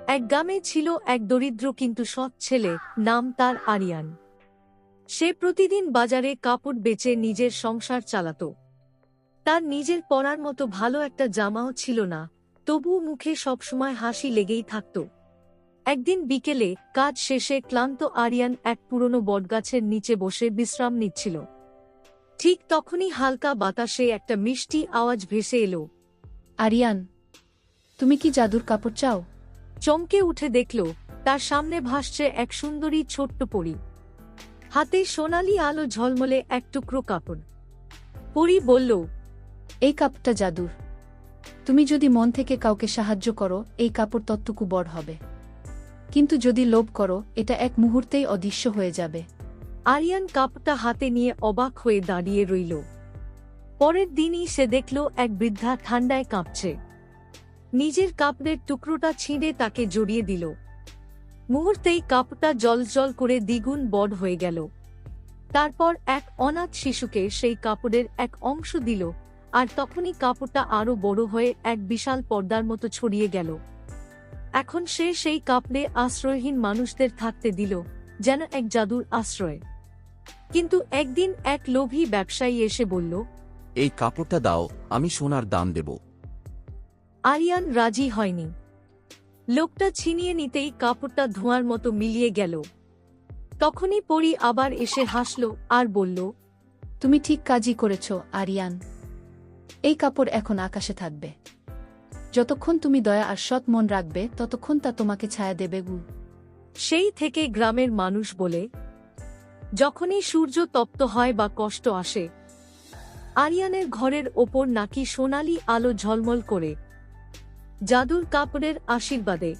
এক গ্রামে ছিল এক দরিদ্র কিন্তু সৎ ছেলে, নাম তার আরিয়ান। সে প্রতিদিন বাজারে কাপড় বেচে নিজের সংসার চালাত। তার নিজের পরার মতো ভালো একটা জামাও ছিল না, তবুও মুখে সবসময় হাসি লেগেই থাকত। একদিন বিকেলে কাজ শেষে ক্লান্ত আরিয়ান এক পুরনো বটগাছের নিচে বসে বিশ্রাম নিচ্ছিল। ঠিক তখনই হালকা বাতাসে একটা মিষ্টি আওয়াজ ভেসে এলো। আরিয়ান, তুমি কি জাদুর কাপড় চাও? চমকে উঠে দেখল তার সামনে ভাসছে এক সুন্দরী ছোট্ট পরী। হাতে সোনালি আলো ঝলমলে এক টুকরো কাপড়। পরী বলল এই কাপটা জাদুর। তুমি যদি মন থেকে কাউকে সাহায্য করো এই কাপড় তত্ত্বকু বড় হবে। কিন্তু যদি লোভ করো এটা এক মুহূর্তেই অদৃশ্য হয়ে যাবে। আরিয়ান কাপটা হাতে নিয়ে অবাক হয়ে দাঁড়িয়ে রইল। পরের দিনই সে দেখল এক বৃদ্ধা ঠান্ডায় কাঁপছে। নিজের কাপড়ের টুকরোটা ছিঁড়ে তাকে জড়িয়ে দিল। মুহূর্তেই কাপটা জল করে দ্বিগুণ বড় হয়ে গেল। তারপর এক অনাথ শিশুকে সেই কাপড়ের এক অংশ দিল আর তখনই কাপড়টা আরও বড় হয়ে এক বিশাল পর্দার মতো ছড়িয়ে গেল। এখন সে সেই কাপড়ে আশ্রয়হীন মানুষদের থাকতে দিল, যেন এক জাদুর আশ্রয়। কিন্তু একদিন এক লোভী ব্যবসায়ী এসে বলল, এই কাপড়টা দাও, আমি সোনার দাম দেব। আরিয়ান রাজি হয়নি। লোকটা ছিনিয়ে নিতেই কাপড়টা ধোঁয়ার মতো মিলিয়ে গেল। তখনই পরি আবার এসে হাসল আর বলল তুমি ঠিক কাজই করেছ আরিয়ান। এই কাপড় এখন আকাশে থাকবে। যতক্ষণ তুমি দয়া আর সৎ মন রাখবে ততক্ষণ তা তোমাকে ছায়া দেবে গু। সেই থেকে গ্রামের মানুষ বলে যখনই সূর্য তপ্ত হয় বা কষ্ট আসে আরিয়ানের ঘরের ওপর নাকি সোনালি আলো ঝলমল করে। জাদুর কাপড়ের আশীর্বাদে।